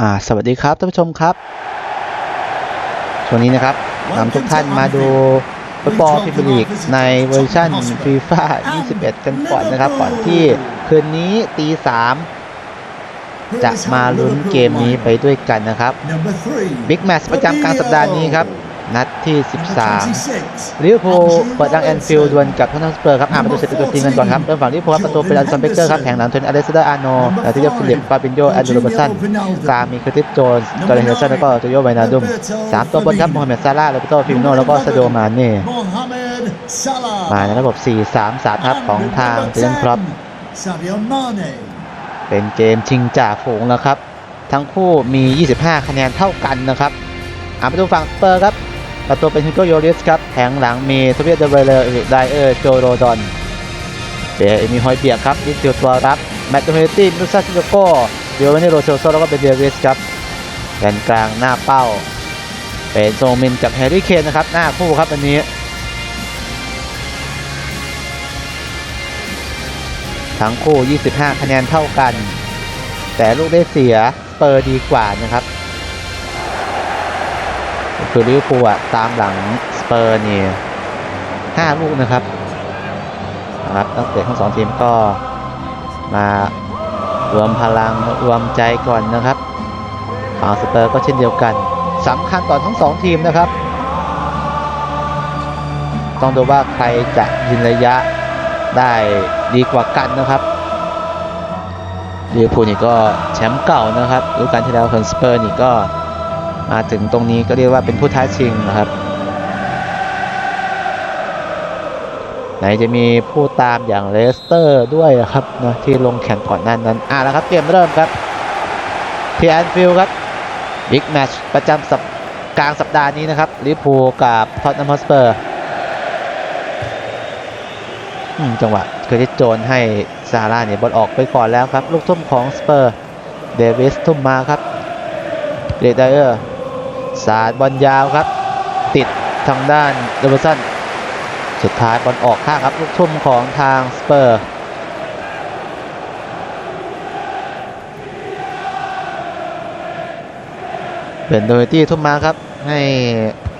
อ่าสวัสดีครับท่านผู้ชมครับช่วงนี้นะครับนำทุกท่านมาดูฟุตบอลพรีเมียร์ลีกในเวอร์ชันฟีฟ่า21 กันก่อนนะครับ ก่อนที่คืนนี้ตีสามจะมาลุ้นเกมนี้ไปด้วยกันนะครับบิ๊กแมตช์ประจำกลางสัปดาห์นี้ครับ นัดที่ 13ลิเวอร์พูลเปิดดังแอนฟิลด์ดวลกับทอตแนมสเปอร์ครับอ่านประตูเสร็จเป็นตัวจริงกันก่อนครับเริ่มฝั่งลิเวอร์พูลครับประตูเป็นอันซันเบเกอร์ครับแผงหลังเทนอเลสเดอร์อาร์โนแล้วที่เรียกฟิลิปฟาบินโยแอนดูโรเบอร์สันกลางมีคริสติสโจนส์กอร์เรเฮสันแล้วก็โตโยไวนาดุมสามตัวบนครับโมฮัมเหม็ดซาร่าห์โรเบโตฟิมิโนแล้วก็ซาโดมาเน่มาในระบบ 4-3-3ครับของทางเจนครอป Sadio Mane เป็นเกมชิงจ่าฝูงแล้วครับ ทั้งคู่มี 25 คะแนนเท่ากันนะครับอ่านประตูฝั่งสเปอร์ครับ ประตูเป็นฮิโกโยริสครับแผงหลังมีโทเบียเดเวเลอร์ไดเออร์โจโรดอนเบยมีฮอยเบียกครับดิซิลตัวรับแมตต์เฮตี้นุซาซิโกโก้เดียววานิโรเซลโซแล้วก็เป็นเดวิสครับแกนกลางหน้าเป้า เป็นโซมินกับแฮร์รี่เคนนะครับหน้าคู่ครับอันนี้ทั้งคู่ 25 คะแนนเท่ากัน แต่ลูกได้เสียเปอร์ดีกว่านะครับ คือลิเวอร์พูลอะตามหลังสเปอร์นี่ห้าลูกนะครับนะครับตั้งแต่ทั้งสองทีมก็มารวมพลังรวมใจก่อนนะครับฝั่งสเปอร์ก็เช่นเดียวกันสำคัญต่อทั้งสองทีมนะครับ ต้องดูว่าใครจะยินระยะได้ดีกว่ากันนะครับลิเวอร์พูลนี่ก็แชมป์เก่านะครับฤดูกาลที่แล้วส่วนสเปอร์นี่ก็ มาถึงตรงนี้ก็เรียกว่าเป็นผู้ท้าชิงนะครับ ไหนจะมีผู้ตามอย่างเลสเตอร์ด้วยครับนะที่ลงแข่งก่อนนั้นนั้นอะแล้วครับเกมเริ่มครับที่แอนฟิลครับบิ๊กแมตช์ประจำสัปกลางสัปดาห์นี้นะครับลิเวอร์พูลกับท็อตแนมฮอสเปอร์จังหวะเคยที่โจนให้ซาร่าเนี่ยบอลออกไปก่อนแล้วครับ ลูกทุ่มของสเปอร์เดวิสทุ่มมาครับเดดไดเออร์ สาดบอลยาวครับ ติดทางด้านเดวิสันสุดท้ายบอลออกข้างครับลูกทุ่มของทางสเปอร์เป็นโดยที่ทุ่มมาครับ ให้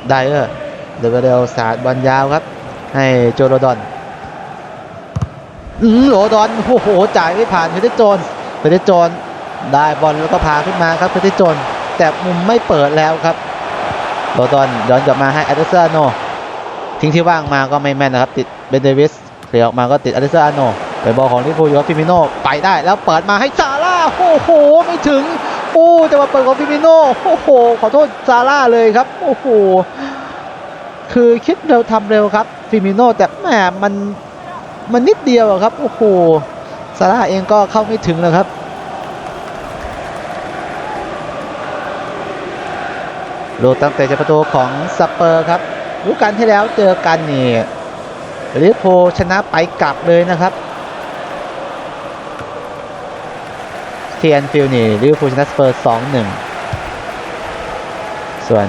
ไดเออร์เดวเดลสาดบอลยาวครับ ให้โจโรดอนอืมโหลดอนโอ้โหจ่ายไม่ผ่านเพเทโจนเพเทโจนได้บอลแล้วก็พาขึ้นมาครับเพเทโจน แต่มุมไม่เปิดแล้วครับโรดอนย้อนกลับมาให้อเดซาโนทิ้งที่ว่างมาก็ไม่แม่นนะครับ ติดเบนเดวิสเคลียร์ออกมาก็ติดอเดซาโนเป็นบอลของลิเวอร์พูลอยู่กับฟิมิโนไปได้แล้วเปิดมาให้ซาร่าโอ้โหไม่ถึงโอ้แต่ว่าเปิดของฟิมิโนโอ้โหขอโทษซาร่าเลยครับโอ้โหคือคิดเร็วทำเร็วครับฟิมิโนแต่แหมมันมันนิดเดียวครับโอ้โหซาร่าเองก็เข้าไม่ถึงนะครับ โลตั้งแต่จะประตูของสเปอร์ครับรู้กันที่แล้วเจอกันนี่ลิเวอร์พูลชนะไปกลับเลยนะครับเทียนฟิลนี่ลิเวอร์พูลชนะสเปอร์สองหนึ่งส่วน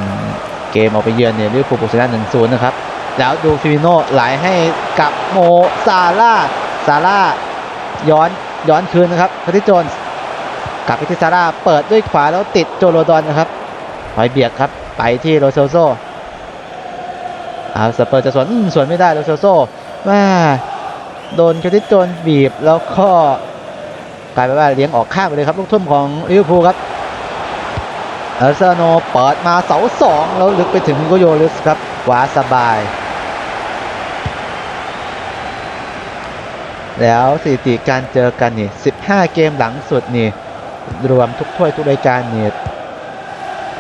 เกมออกไปเยือนเนี่ยลิเวอร์พูลบุกชนะหนึ่งศูนย์นะครับ แล้วดูฟิมิโนไหลให้กับโมซาร่าซาร่าย้อนย้อนคืนนะครับคทิโจนกลับไปที่ซาร่าเปิดด้วยขวาแล้วติดโจโรดอนนะครับ หอยเบียกครับ ไปที่โรเซลโซอาสเปอร์จะสวนสวนไม่ได้โรเซลโซแม่โดนเครดิตโจนบีบแล้วก็กลายเป็นว่าเลี้ยงออกข้างไปเลยครับ ลูกทุ่มของลิเวอร์พูลครับเอลซโนเปิดมาเสาสองแล้วลึกไปถึงโกโยลิสครับขวาสบาย แล้วสถิติการเจอกันนี่ 15 เกมหลังสุดนี่ รวมทุกถ้วยทุกรายการนี่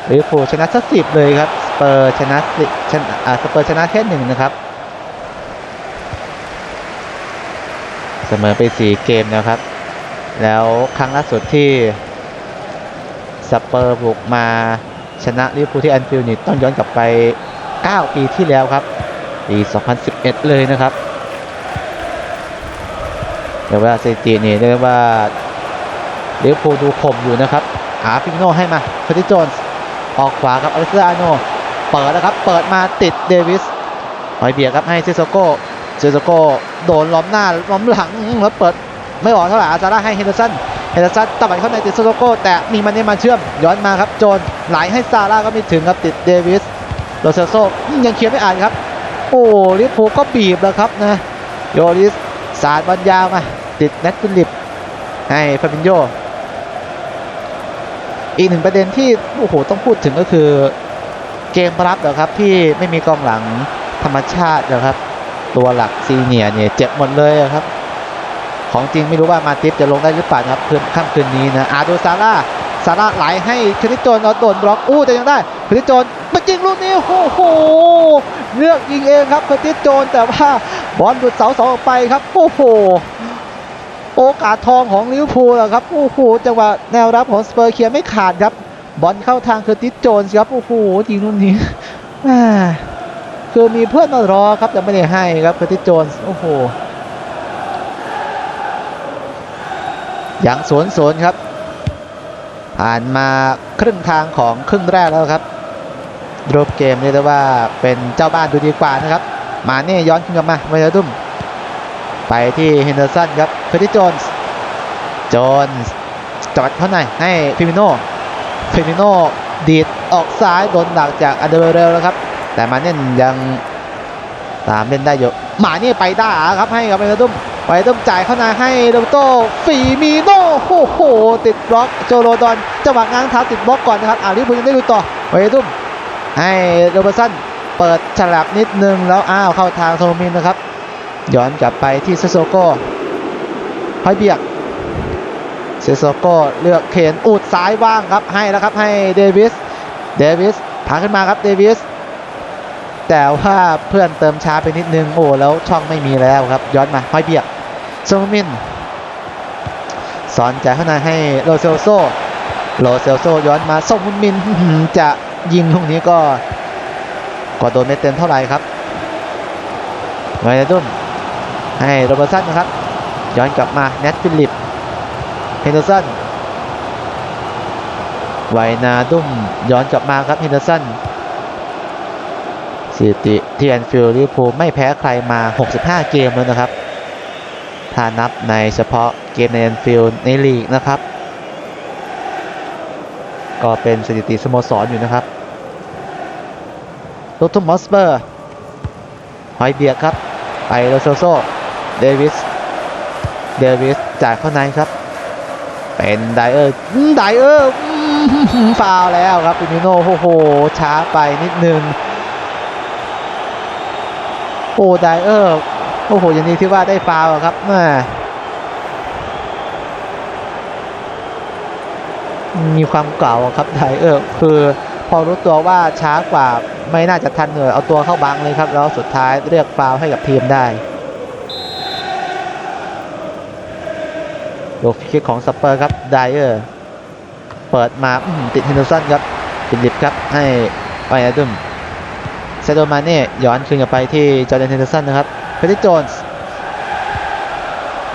ลิเวอร์พูลชนะสักสิบเลยครับสเปอร์ชนะชนะสเปอร์ชนะแค่หนึ่งนะครับ เสมอไปสี่เกมนะครับ แล้วครั้งล่าสุดที่สเปอร์บุกมาชนะลิเวอร์พูลที่แอนฟิลด์นี่ต้องย้อนกลับไป 9 ปีที่แล้วครับ ปี 2011 เลยนะครับเรียกว่าสถิตินี่เรียกว่าลิเวอร์พูลดูข่มอยู่นะครับ หาฟิกโนให้มาเพอร์ติโจนส์ ออกขวาครับอเล็กซานโนเปิดแล้วครับ เปิดมาติดเดวิสหอยเบียร์ครับให้เซโซโก้เซโซโก้โดนล้อมหน้าล้อมหลังแล้วเปิดไม่ออกเท่าไหร่อาซาร่าให้เฮนเดอร์สันเฮนเดอร์สันตะบัดเข้าในติดโซโลโก้แต่มีมันนี่มาเชื่อมย้อนมาครับโจนไหลให้ซาร่าก็ไม่ถึงครับติดเดวิสโรเซโซยังเคลียร์ไม่อ่านครับ โอ้ลิเวอร์พูก็บีบแล้วครับนะโยริสสาดบอลยาวมาติดแนทฟิลิปให้ฟาบินโย อีกหนึ่งประเด็นที่โอ้โหต้องพูดถึงก็คือเกมรับนะครับที่ไม่มีกองหลังธรรมชาตินะครับ ตัวหลักซีเนียเนี่ยเจ็บหมดเลยครับ ของจริงไม่รู้ว่ามาติฟจะลงได้หรือเปล่านะครับคืนค่ำคืนนี้นะอาดูซาร่าซาร่าไหลให้คริสโจนเอาโดนบล็อกอู้แต่ยังได้คริสโจนมายิงลูกนี้โอ้โหเลือกยิงเองครับคริสโจนแต่ว่าบอลหลุดเสาสองออกไปครับโอ้โห โอกาสทองของลิเวอร์พูลอครับโอ้โหจังหวะแนวรับของสเปอร์เคลียร์ไม่ขาดครับ บอลเข้าทางเคอร์ติสโจนส์ครับโอ้โหยิงลูกนี้อ่คือมีเพื่อนมารอครับแต่ไม่ได้ให้ครับเคอร์ติสโจนส์โอ้โหอย่างสวนสวนครับ ผ่านมาครึ่งทางของครึ่งแรกแล้วครับรูปเกมเรียกได้ว่าเป็นเจ้าบ้านดูดีกว่านะครับ มาเน่ย้อนขึ้นกลับมาไวร์ดุมไปที่เฮนเดอร์สันครับ เคอร์ติโจนส์โจนส์จอดเข้าในให้ฟิมิโน่ฟิมิโน่ดีดออกซ้ายโดนหลักจากอันเดอร์เรลแล้วครับ แต่มาเน่นยังตามเล่นได้อยู่หมานี่ไปได้ครับให้กับไปตุ้มไปตุ้มจ่ายเข้าในให้โรเบโต้ฟีมิโน่โอ้โห ติดบล็อกโจโรดอนจังหวะง้างเท้าติดบล็อกก่อนนะครับอ่าลิเวอร์พูลยังได้ดูต่อไปตุ้มให้โรเบอร์สันเปิดฉลับนิดนึงแล้วอ้าวเข้าทางโทมินนะครับ ย้อนกลับไปที่เซโซโก ฮอยเบียกเซโซโก้เลือกเขนอูดซ้ายว่างครับให้แล้วครับให้เดวิสเดวิสพาขึ้นมาครับเดวิสแต่ว่าเพื่อนเติมช้าไปนิดนึงโอ้แล้วช่องไม่มีแล้วครับ ย้อนมาฮอยเบียกโซมินสอนจ่ายเข้าในให้โรเซลโซโรเซลโซย้อนมาส่งมุนมินจะยิงลูกนี้ก็ก็โดนไม่เต็มเท่าไหร่ครับไวร์ดุมให้โรเบอร์สันนะครับ ย้อนกลับมาแนทฟิลิปเฮนเดอร์สันไวนาดุ้มย้อนกลับมาครับเฮนเดอร์สันสถิติที่แอนฟิลด์ลิเวอร์พูลไม่แพ้ใครมา 65 เกมแล้วนะครับ ถ้านับในเฉพาะเกมในแอนฟิลด์ในลีกนะครับ ก็เป็นสถิติสโมสรอยู่นะครับลูกทุ่มมอสเปอร์หอยเบียกครับ ไปโรโซโซ เดวิส เดวิสจ่ายเข้าในครับ เป็นไดเออร์ไดเออร์ฟาวแล้วครับปิมิโนโอ้โห ช้าไปนิดนึง โอ้ไดเออร์โอ้โห อย่างนี้ที่ว่าได้ฟาวอะครับแม่มีความเก่าครับไดเออร์คือพอรู้ตัวว่าช้ากว่าไม่น่าจะทันเหนื่อยเอาตัวเข้าบังเลยครับ แล้วสุดท้ายเรียกฟาวให้กับทีมได้ ลูกคิกของสเปอร์ครับไดเออร์เปิดมาติดเฮนเดอร์สันครับฟิดลิปครับให้ไปอาดุมเซโดมาเน่ย้อนคืนกลับไปที่จอร์แดนเฮนเดอร์สันนะครับเพติโจนส์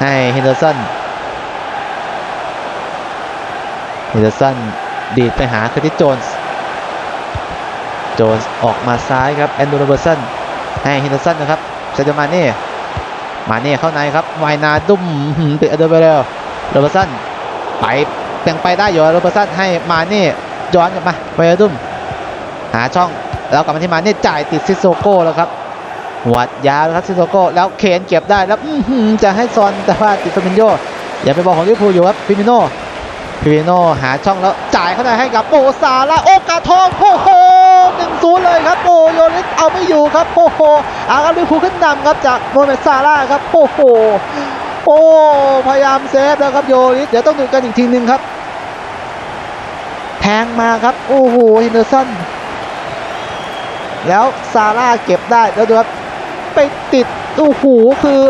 ให้เฮนเดอร์สันเฮนเดอร์สันดีดไปหาเคอร์ติโจนส์โจนส์ออกมาซ้ายครับแอนดูโรเบอร์สันให้เฮนเดอร์สันนะครับเซโดมาเน่มาเน่เข้าในครับไวนาดุมอื้อหือติดอเดเบเรล โรเบอร์สันไปแบ่งไปได้อยู่โรเบอร์สันให้มาเน่ย้อนกลับมาไวนาดุมหาช่องแล้วกลับมาที่มาเน่จ่ายติดซิโซโก้แล้วครับหัดยาวครับซิโซโก้แล้วเคนเก็บได้แล้วจะให้ซอนแต่ว่าติดฟามินโยอย่าไปบอกของลิเวอร์พูลอยู่ครับฟิมิโน่ฟิมิโน่หาช่องแล้วจ่ายเข้าในให้กับโมซาลาโอกาทองโอ้โหหนึ่งศูนย์เลยครับโอโยนิสเอาไม่อยู่ครับโอ้โหอารับลิเวอร์พูลขึ้นนำครับจากโมเมซาลาครับโอ้โห โอ้พยายามเซฟแล้วครับโยริสเดี๋ยวต้องดูกันอีกทีหนึ่งครับ แทงมาครับ โอ้โหฮินเดอร์สันแล้วซาร่าเก็บได้แล้วดูครับไปติดโอ้โหคือ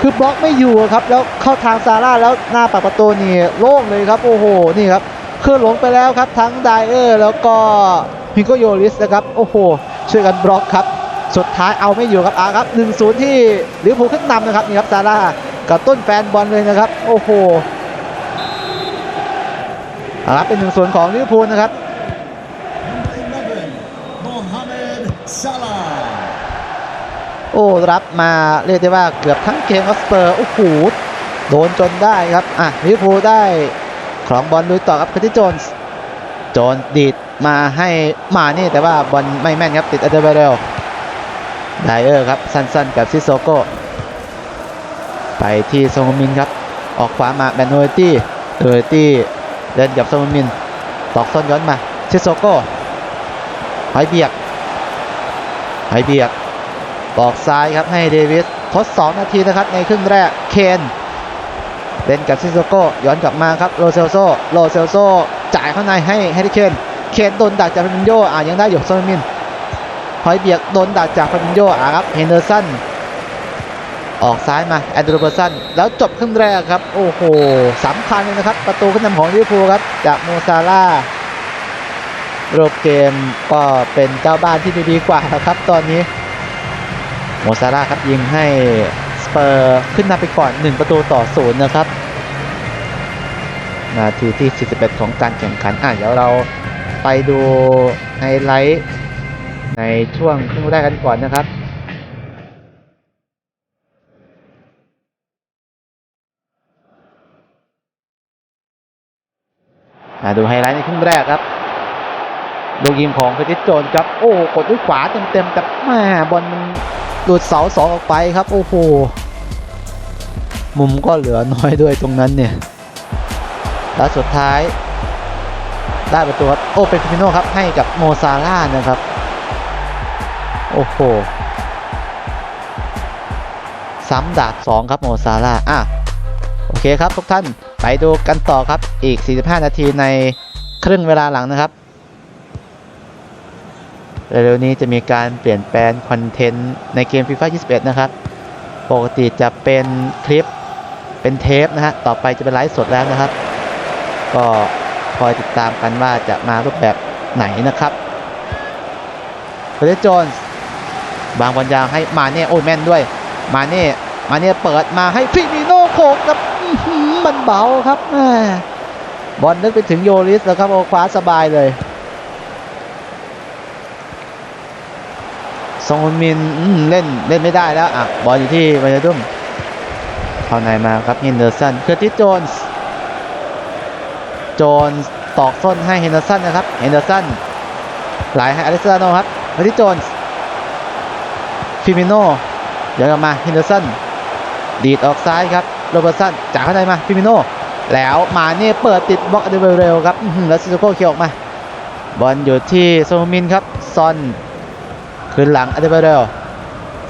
คือบล็อกไม่อยู่ครับ แล้วเข้าทางซาร่าแล้วหน้าปากประตูนี่โล่งเลยครับ โอ้โหนี่ครับคือหลงไปแล้วครับ ทั้งไดเออร์แล้วก็ฮิโกโยริสนะครับ โอ้โหช่วยกันบล็อกครับ สุดท้ายเอาไม่อยู่ครับอาครับ1-0ที่ลิเวอร์พูลขึ้นนำนะครับนี่ครับซาร่า กับต้นแฟนบอลเลยนะครับ โอ้โหเอาละเป็นหนึ่งส่วนของลิเวอร์พูลนะครับ 11, Mohamed Salah. โอ้รับมาเรียกได้ว่าเกือบทั้งเกมออสเปอร์โอ้โหโดนจนได้ครับอะลิเวอร์พูลได้ครองบอลลุยต่อครับคาร์ติโจนส์โจนส์ดีดมาให้มานี่แต่ว่าบอลไม่แม่นครับติดอัลเดเบเรลไดเออร์ครับสั้นๆกับซิโซโก ไปที่โซมินครับ ออกขวามาแบนโนเอตี้โนเอตี้เดินกับโซมิน ตอกส้อนย้อนมาซิโซโก้หอยเบียกหอยเบียกบอกซ้ายครับให้เดวิสทด 2 นาทีนะครับในครึ่งแรกเคนเล่นกับซิโซโก้ย้อนกลับมาครับโรเซลโซโรเซลโซจ่ายเข้าในให้แฮร์รี่เคนเคนโดนดักจากฟาบินโยอะยังได้อยู่โซมินหอยเบียกโดนดักจากฟาบินโยอะครับเฮนเดอร์สัน ออกซ้ายมาแอนดรูเบอร์สันแล้วจบครึ่งแรกครับ โอ้โหสำคัญเลยนะครับ ประตูขึ้นนำของลิเวอร์พูลครับ จากโมซาร่าห์รูปเกมก็เป็นเจ้าบ้านที่ดูดีกว่าครับ ตอนนี้โมซาร่าครับยิงให้สเปอร์ขึ้นนำไปก่อน 1 ประตูต่อศูนย์นะครับ นาทีที่ 41 ของการแข่งขันอะเดี๋ยวเราไปดูไฮไลท์ในช่วงครึ่งแรกกันก่อนนะครับ ดูไฮไลท์ในครึ่งแรกครับลูกยิงของเพชรโจนครับ โอ้กดด้วยขวาเต็มๆแต่แม่บอลมันหลุดเสาสองออกไปครับ โอ้โห มุมก็เหลือน้อยด้วยตรงนั้นเนี่ย แล้วสุดท้าย ได้ประตูครับโอ้ เป็นฟิโนครับ ให้กับโมซาร่านะครับ โอ้โห ซ้ำดาบสองครับโมซาร่าอะ โอเคครับทุกท่าน ไปดูกันต่อครับอีก 45 นาทีในครึ่งเวลาหลังนะครับเร็วๆนี้จะมีการเปลี่ยนแปลงคอนเทนต์ในเกม FIFA 21 นะครับ ปกติจะเป็นคลิปเป็นเทปนะฮะ ต่อไปจะเป็นไลฟ์สดแล้วนะครับ ก็คอยติดตามกันว่าจะมารูปแบบไหนนะครับเฟรดโจนส์บางบอลยาวให้มาเน่โอ้แม่นด้วย มาเน่ มาเน่เปิดมาให้ฟิมิโน่โขกครับ มันเบาครับบอลนึกไปถึงโยริสแล้วครับโอคว้าสบายเลยซองฮุมินเล่นเล่นไม่ได้แล้วอะบอลอยู่ที่ไวนาดุมเข้าในมาครับเฮนเดอร์สันเคอร์ติสโจนส์โจนส์ตอกส้นให้เฮนเดอร์สันนะครับเฮนเดอร์สันไหลให้อเล็กซานโนครับเคอร์ติสโจนส์ฟิมิโน่เดี๋ยวกลับมาเฮนเดอร์สันดีดออกซ้ายครับ โรเบอร์สันจากข้างในมาฟิมิโน่แล้วมาเนี่เปิดติดบล็อกอเดเวเรลครับแล้วซิโซโก้เคียวออกมาบอลอยู่ที่โซมินครับซอนคืนหลังอเดเบเรล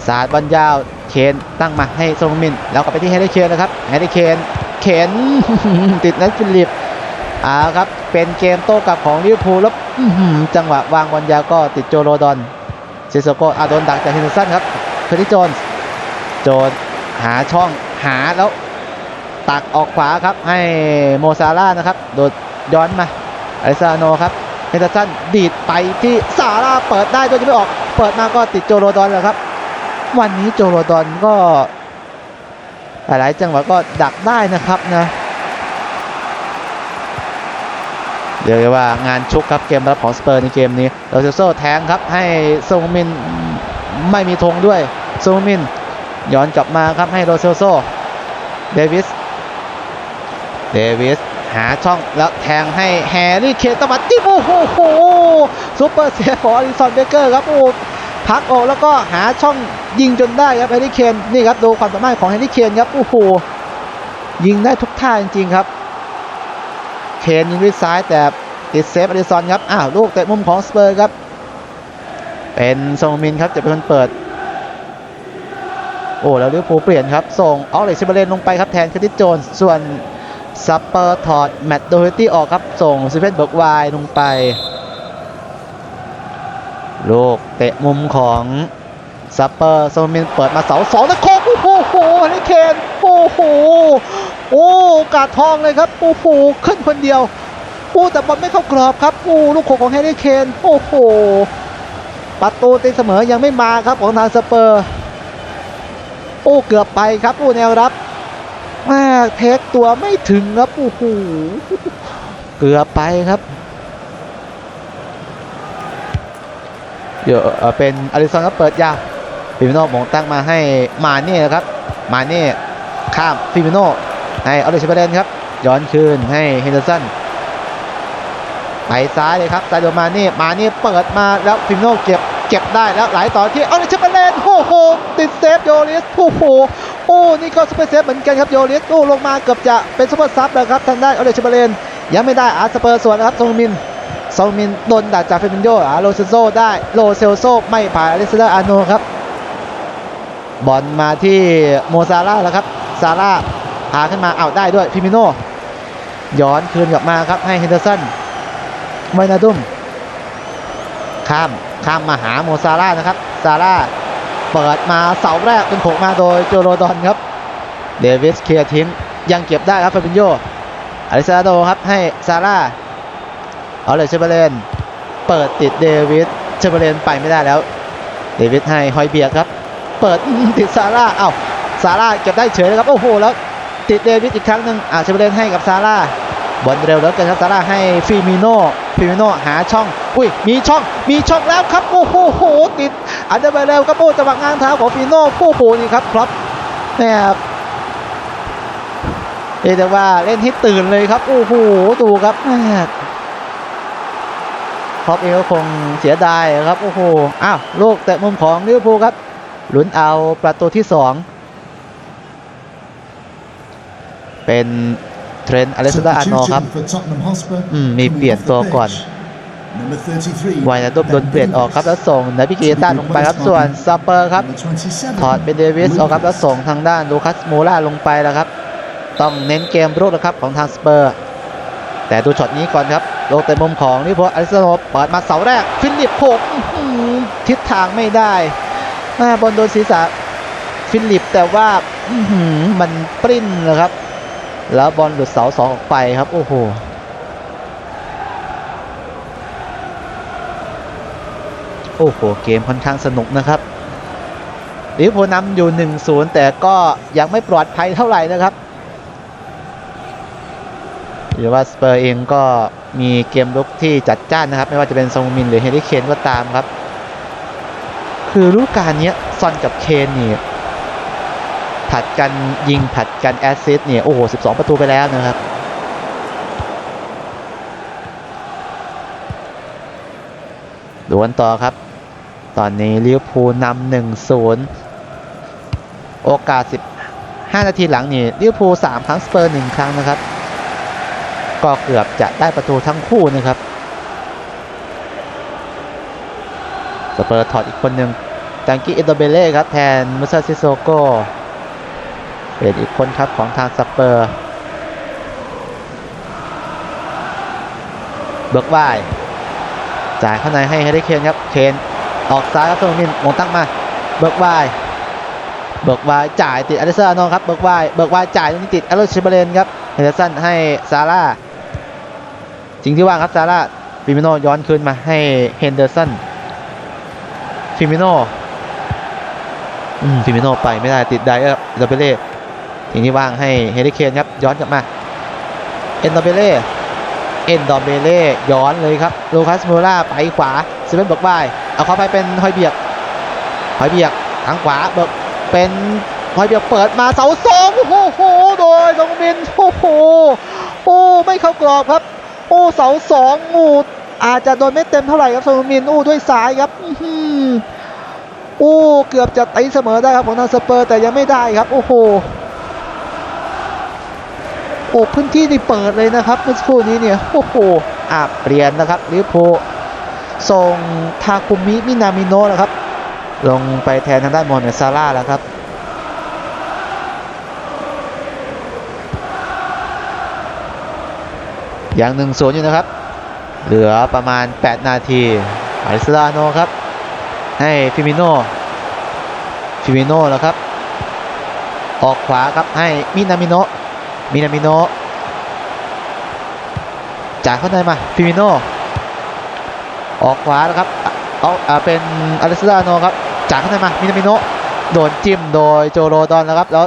สาดบอลยาวเคนตั้งมาให้โซมิน แล้วกลับไปที่แฮร์รี่เคนนะครับแฮร์รี่เคนเข็นติดนัทฟิลิปอ่าครับเป็นเกมโต้กลับของลิเวอร์พูลแล้วจังหวะวางบอลยาวก็ติดโจโรดอนซิโซโก้อาโดนดักจากเฮนเดอร์สันครับเคอร์ติสโจน์โจนหาช่องหาแล้ว ตักออกขวาครับให้โมซาร่านะครับ โดดย้อนมาอซาโนครับเฮนเดอร์สันดีดไปที่ซาร่าเปิดได้โดยจะไม่ออก เปิดมาก็ติดโจโรดอนแล้วครับ วันนี้โจโรดอนก็ หลายจังหวะก็ดักได้นะครับนะเรียกว่างานชุกครับเกมรับของสเปอร์ในเกมนี้โรเซโซแทงครับให้โซงมินไม่มีธงด้วยโซงมินย้อนกลับมาครับให้โรเซลโซเดวิส เดวิสหาช่องแล้วแทงให้แฮร์รี่เคนตะวัดจิ้มโอ้โหซุปเปอร์เซฟของอลิสันเบเกอร์ครับโอ้พักออกแล้วก็หาช่องยิงจนได้ครับแฮร์รี่เคนนี่ครับดูความสามารถของแฮร์รี่เคนครับโอ้โหยิงได้ทุกท่าจริงๆครับ เคนยิงด้วยซ้ายแต่ติดเซฟอลิสันครับอ้าวลูกเตะมุมของสเปอร์ครับ เป็นซงมินครับจะเป็นคนเปิดโอ้แล้วลิเวอร์พูลเปลี่ยนครับส่งออเล็กซิเบเลนลงไปครับแทนคริสโจนส่วน ซัปเปอร์ถอดแมตต์โดเฮตี้ออกครับ ส่งซิเฟนเบิร์กไวลงไป ลูกเตะมุมของซัปเปอร์โซมินเปิดมาเสาสองแล้วโคกโอ้โหฮันนี่เคนโอ้โหโอ้โอกาสทองเลยครับโอ้โหขึ้นคนเดียวโอ้แต่บอลไม่เข้ากรอบครับโอ้ลูกโขกของแฮร์รี่เคนโอ้โหประตูตีเสมอยังไม่มาครับของทางสเปอร์ โอ้เกือบไปครับโอ้แนวรับ แม่เทคตัวไม่ถึงครับโอ้โหเกือบไปครับเดี๋ยวเป็นอลิสันครับเปิดยาวฟิมิโน่มงตั้งมาให้มาเน่นะครับ มาเน่ข้ามฟิมิโน่ให้ออเลชิเบเรนครับ ย้อนคืนให้เฮนเดอร์สันไปซ้ายเลยครับซาดิโอมานี่มานี่เปิดมาแล้วฟิมิโน่เก็บเก็บได้แล้วไหลต่อที่อาเลยชิปเปอร์เลนโอ้โหติดเซฟโยลิสโอ้โห โอ้นี่ก็ซุปเปอร์เซฟเหมือนกันครับโยลิสโอ้ลงมาเกือบจะเป็นซุปเปอร์ซับแล้วครับทางด้านอเลชิเปอร์เลนยังไม่ได้อาร์สเปอร์ส่วนนะครับซงมินซองมินโดนดักจากเฟรมินโยอาโรเซโซได้โลเซโซไม่ผ่านอเลสเดอร์อาโนครับบอลมาที่โมซาร่าแล้วครับซาร่าพาขึ้นมาเอาได้ด้วยฟิมิโนย้อนคืนกลับมาครับให้เฮนเดอร์สันไวนาดุมข้ามข้ามมาหาโมซาร่านะครับซาร่า เปิดมาเสาแรกเป็นโขกมาโดยโจโรดอนครับเดวิสเคลียร์ทิ้งยังเก็บได้ครับเฟรมินโยอเลสซาโดครับให้ซาร่าเอาเลยเชเบเลนเปิดติดเดวิดเชเบเลนไปไม่ได้แล้ว เดวิดให้ฮอยเบียร์ครับ เปิดติดซาร่าเอ้าซาร่าเก็บได้เฉยเลยครับโอ้โหแล้วติดเดวิดอีกครั้งหนึ่งอ่าเชเบเลนให้กับซาร่า บอลเร็วเหลือเกินครับซาร่าให้ฟิมิโน่ฟิมิโน่หาช่อง อุ้ย มีช่อง มีช่องแล้วครับ โอ้โหโหติด อันเดอร์เบเรลครับโอ้จังหวะงานเท้าของฟิมิโน่โอ้โห นี่ครับครับเนี่ยเรียกได้ว่าเล่นให้ตื่นเลยครับ โอ้โห ดูครับครอปเองก็คงเสียดายครับ โอ้โห อ้าวลูกแต่มุมของลิเวอร์พูลครับ ลุ้นเอาประตูที่ 2 เป็น เทรนต์อเล็กซานเดอร์อาร์โนลด์ครับ For Tottenham Hotspur. อืมมีเปลี่ยนตัวก่อน Number 33. ไวนาดุมโดนเปลี่ยนออกครับแล้วส่งนาบิเกต้าลงไปครับส่วนซาเปอร์ครับ Number 27. ถอดเป็นเดวิสออกครับแล้วส่งทางด้านลูคัสมูล่าลงไปแล้วครับ ต้องเน้นเกมรุกนะครับของทางสเปอร์ แต่ดูช็อตนี้ก่อนครับโลกเต็มมุมของลิเวอร์พูลอลิซานเปิดมาเสาแรก ฟิลิปโขกอื้อหือทิศทางไม่ได้แม่บอลโดนศีรษะฟิลิปแต่ว่าอื้อหือมันปริ้นนะครับ แล้วบอลหลุดเสาสองออกไปครับ โอ้โหโอ้โห เกมค่อนข้างสนุกนะครับลิเวอร์พูลนำอยู่ 1-0 แต่ก็ยังไม่ปลอดภัยเท่าไหร่นะครับหรือว่าสเปอร์เองก็มีเกมลุกที่จัดจ้านนะครับ ไม่ว่าจะเป็นซงมินหรือเฮริเคนก็ตามครับ คือฤดูกาลเนี้ยซอนกับเคนนี่ ผัดกันยิงผัดกันแอสซิสต์เนี่ย โอ้โห 12 ประตูไปแล้วนะครับดูกันต่อครับ ตอนนี้ลิเวอร์พูลนำหนึ่งศูนย์โอกาส 15 นาทีหลังนี่ลิเวอร์พูล3ครั้งสเปอร์หนึ่งครั้งนะครับ ก็เกือบจะได้ประตูทั้งคู่นะครับสเปอร์ถอดอีกคนหนึ่งตังกี้เอโดเบเล่ครับ แทนมุซาซิโซโก เป็นอีกคนครับของทางสเปอร์เบิกไวายจ่ายเข้าในให้เฮเดเคนครับเคนออกซ้ายครับโซมินมงตั้งมา เบิกไวายเบิกไวายจ่ายติดอเดเซอร์อนนท์ครับเบิกไวายเบิกไวายจ่ายตรงนี้ติดอารอนชิบเลนครับเฮเดอร์สันให้ซาร่าจริงที่ว่างครับซาร่าฟิมิโนย้อนคืนมาให้เฮนเดอร์สันฟิมิโนอืมฟิมิโนไปไม่ได้ติดไดเออร์เดเบเล่ จริงที่ว่างให้เฮเดเคนครับย้อนกลับมาเอ็นดอเบเล่เอ็นดอเบเล่ย้อนเลยครับลูคัสมูล่าไปขวาเซเว่นเบิกไวเอาเข้าไปเป็นฮอยเบียกฮอยเบียกทางขวาเบิกเป็นฮอยเบียกเปิดมาเสาสองโอ้โหโดยตรงบินโอ้โหโอ้ไม่เข้ากรอบครับ โอ้เสาสองโอ้อาจจะโดนไม่เต็มเท่าไหร่ครับโซมินโอ้ด้วยซ้ายครับอื้อหือโอ้เกือบจะตีเสมอได้ครับของทางสเปอร์แต่ยังไม่ได้ครับ โอ้โห โอ้พื้นที่นี่เปิดเลยนะครับเมื่อสักครู่นี้เนี่ยโอ้โหอะเปลี่ยนนะครับลิเวอร์พูลส่งทาคุมิมินามิโนะนะครับ ลงไปแทนทางด้านโมเนซาร่าแล้วครับอย่างหนึ่งศูนย์อยู่นะครับ เหลือประมาณ 8 นาทีอาริสลาโนครับ ให้ฟิมิโนฟิมิโนแล้วครับ ออกขวาครับให้มินามิโนะ มินามิโนจ่ายเข้าในมาฟิมิโนออกขวาแล้วครับเอาเป็นอาริสลาโนครับจ่ายเข้าในมามินามิโนโดนจิ้มโดยโจโรดอนนะครับแล้ว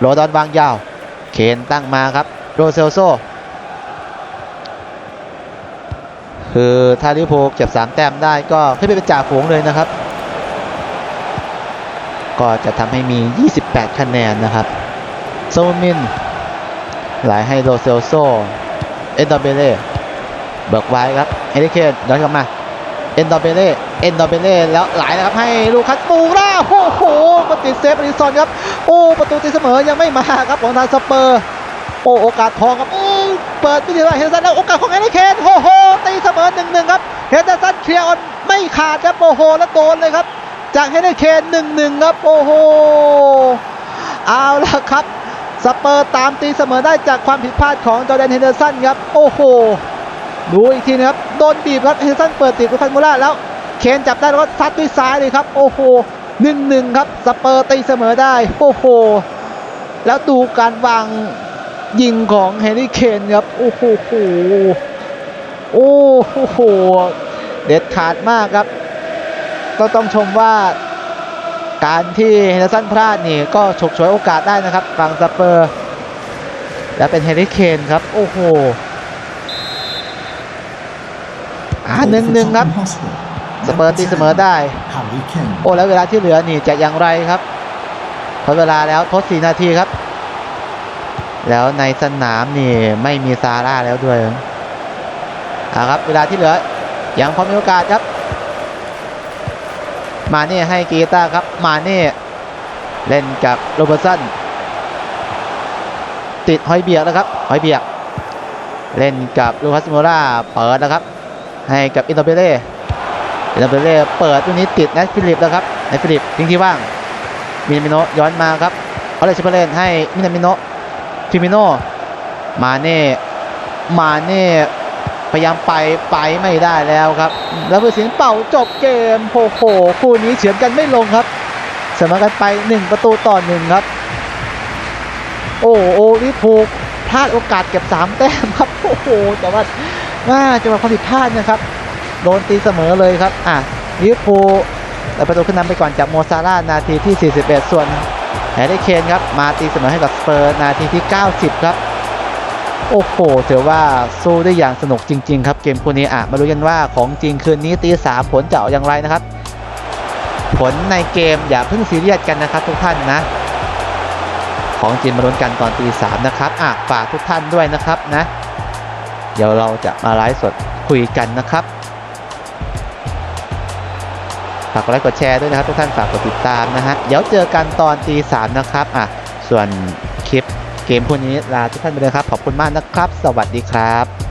โรดอนวางยาวเคนตั้งมาครับโรเซลโซคือถ้าลิเวอร์พูลเก็บ3แต้มได้ก็ขึ้นไปเป็นจ่าฝูงเลยนะครับ ก็จะทำให้มี 28 คะแนนนะครับโซมิน ไหลให้โรเซลโซ เอ็นดอเบเล่เบิกไว้ครับเฮลิเคนย้อนกลับมา เอ็นดอเบเล่เอ็นดอเบเล่แล้วไหลนะครับให้ลูคัสปูร่าโอ้โหมาติดเซฟอริซอนครับ โอ้ประตูตีเสมอยังไม่มาครับของทางสเปอร์ โอ้โอกาสทองครับโอ้เปิดไม่ดีว่าเฮนเดอร์สันแล้วโอกาสของเฮลิเคนโอ้โหตีเสมอหนึ่งหนึ่งครับเฮนเดอร์สันเคลียร์ออนไม่ขาดครับโอ้โหแล้วโดนเลยครับ จากเฮลิเคนหนึ่งหนึ่งครับโอ้โหเอาละครับ สเปอร์ตามตีเสมอได้จากความผิดพลาดของจอแดนเฮนเดอร์สันครับ โอ้โห ดูอีกทีนะครับ โดนบีบครับเฮนเดอร์สันเปิดติดลูคัสมูล่าแล้ว เคนจับได้แล้วก็ซัดด้วยซ้ายเลยครับ โอ้โหหนึ่งหนึ่งครับ สเปอร์ตีเสมอได้ โอ้โห แล้วดูการวางยิงของแฮร์รี่เคนครับ โอ้โห โอ้โห เด็ดขาดมากครับ ก็ต้องชมว่า การที่เฮนเดอร์สันพลาดนี่ก็ฉกฉวยโอกาสได้นะครับฝั่งสเปอร์ และเป็นแฮร์รี่เคนครับ โอ้โหอ่าหนึ่งหนึ่งครับ Hotspur. สเปอร์ตีเสมอได้ Harry Kane. โอ้แล้วเวลาที่เหลือนี่จะอย่างไรครับทดเวลาแล้วทด4นาทีครับ แล้วในสนามนี่ไม่มีซาร่าแล้วด้วยอ่าครับ เวลาที่เหลือยังพอมีโอกาสครับ มาเน่ให้กีตาร์ครับ มาเน่เล่นกับโรเบอร์สันติดหอยเบียกนะครับหอยเบียก เล่นกับลูคัสโมราเปิดนะครับ ให้กับอินโตเบเล่อินโตเบเล่เปิดตรงนี้ติดแนทฟิลิปแล้วครับแนทฟิลิปทิ้งที่ว่างมินามิโนย้อนมาครับเขาเลยชิปเล่นให้มินามิโนฟิมิโนมาเน่มาเน่ พยายามไปไปไม่ได้แล้วครับ แล้วผู้สินเป่าจบเกมโอ้โหคู่นี้เฉือนกันไม่ลงครับเสมอกันไป 1 ประตูต่อหนึ่งครับ โอ้โอลิฟูลพลาดโอกาสเก็บ 3 แต้มครับโอ้โหแต่ว่าน่าจะมาความผิดพลาดนะครับ โดนตีเสมอเลยครับ อะลิเวอร์พูลได้ประตูขึ้นนำไปก่อนจากโมซาร่านาทีที่ 41 ส่วนแฮร์รี่เคนครับ มาตีเสมอให้กับสเปอร์นาทีที่ 90 ครับ โอ้โหถือว่าสู้ได้อย่างสนุกจริง ๆ ครับเกมคู่นี้อะมาดูกันว่าของจริงคืนนี้ตีสามผลจะออกอย่างไรนะครับ ผลในเกมอย่าเพิ่งซีเรียสกันนะครับทุกท่านนะ ของจริงมาลุ้นกันตอนตีสามนะครับอะฝากทุกท่านด้วยนะครับนะ เดี๋ยวเราจะมาไลฟ์สดคุยกันนะครับฝากกดไลค์กดแชร์ด้วยนะครับทุกท่านฝากกดติดตามนะฮะเดี๋ยวเจอกันตอนตีสามนะครับอะส่วนคลิป เกมพวกนี้ลาทุกท่านไปเลยครับ ขอบคุณมากนะครับ สวัสดีครับ